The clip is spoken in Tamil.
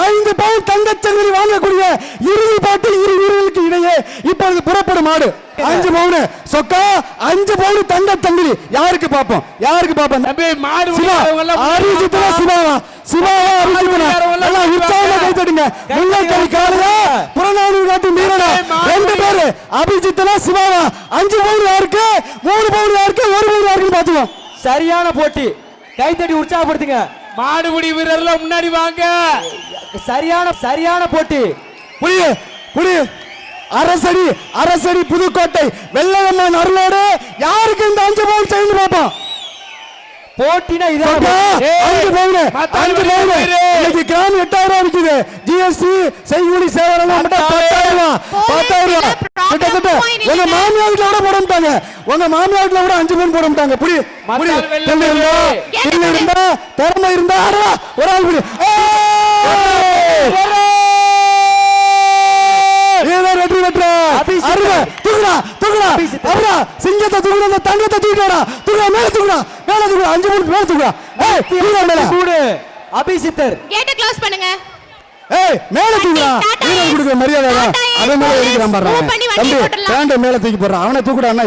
ஐந்து பவுன் தங்கச்சங்கிலி வாங்கக்கூடிய இறுதி போட்டி இரு வீரர்களுக்கு இடையே இப்பொழுது புறப்படும் ஆடு. அஞ்சு பவுன். சொக்கா அஞ்சு பவுன் தங்கச்சங்கிலி யாருக்கு பார்ப்போம்? யாருக்கு பார்ப்போம்? தம்பி மாடு அரிஜித்தா சிவாவா? சிவாவா நல்லா எல்லாம் உற்சாகமா கை தட்டுங்க முன்னேற்ற காலையா புறநானூறு காட்டு மாடு. ரெண்டு பேரு. அபிஜித்தனா சிவாவா? அஞ்சு பவுன் யாருக்கு? மூணு பவுன் யாருக்கு? ஒரு பவுன் யாருக்குன்னு பாத்துவோம் சரியான போட்டி. கைத்தட்டி உற்சாகப்படுத்துங்க. மாடுபிடி வீரர்ல முன்னாடி வாங்க. சரியான சரியான போட்டி. புரிய புரிய அரசடி அரசடி புதுக்கோட்டை. வெள்ளையம்மன் அருளோடு யாருக்கு இந்த அஞ்சு பவுன் செய்து பார்ப்போம்? போட்டினா இதான் அஞ்சு பவுன் மத்த அஞ்சு ஆளுங்க பவுன் பேரு. இன்னைக்கு கிராம் எட்டாயிரம் விக்குது ஜிஎஸ்டி செய்கூலி சேவரம் பத்தாயிரம் பத்தாயிரம் கிட்டத்தட்ட உங்க மாமியார் வீட்டுல கூட போட மாட்டாங்க. உங்க மாமியார் வீட்டுல கூட அஞ்சு பவுன் போட மாட்டாங்க. புடி புடி திறமை இருந்தா ஆடுவா ஒரு ஆள்! வீரர் வெற்றி பெற்ற. அருமை. தூக்குடா தூக்குடா. அபிஷேக். அப்புறம் சிங்கத்தை தூக்குடா அந்த தங்கத்தை தூக்கிடா தூக்குடா மேல தூக்குடா மேல தூக்குடா. அஞ்சு மூணு மேல தூக்குடா. ஏய் தூக்குடா மேல. கூடு. அபிசித்தர் கேட்ட க்ளோஸ் பண்ணுங்க. ஏய் மேல தூக்குடா. வீரர். கொடுக்குற மரியாதை. அவன் மேல. இருக்கிறான் பாரு தம்பி மேல தூக்கி போடுறான் அவனை தூக்குடான்னா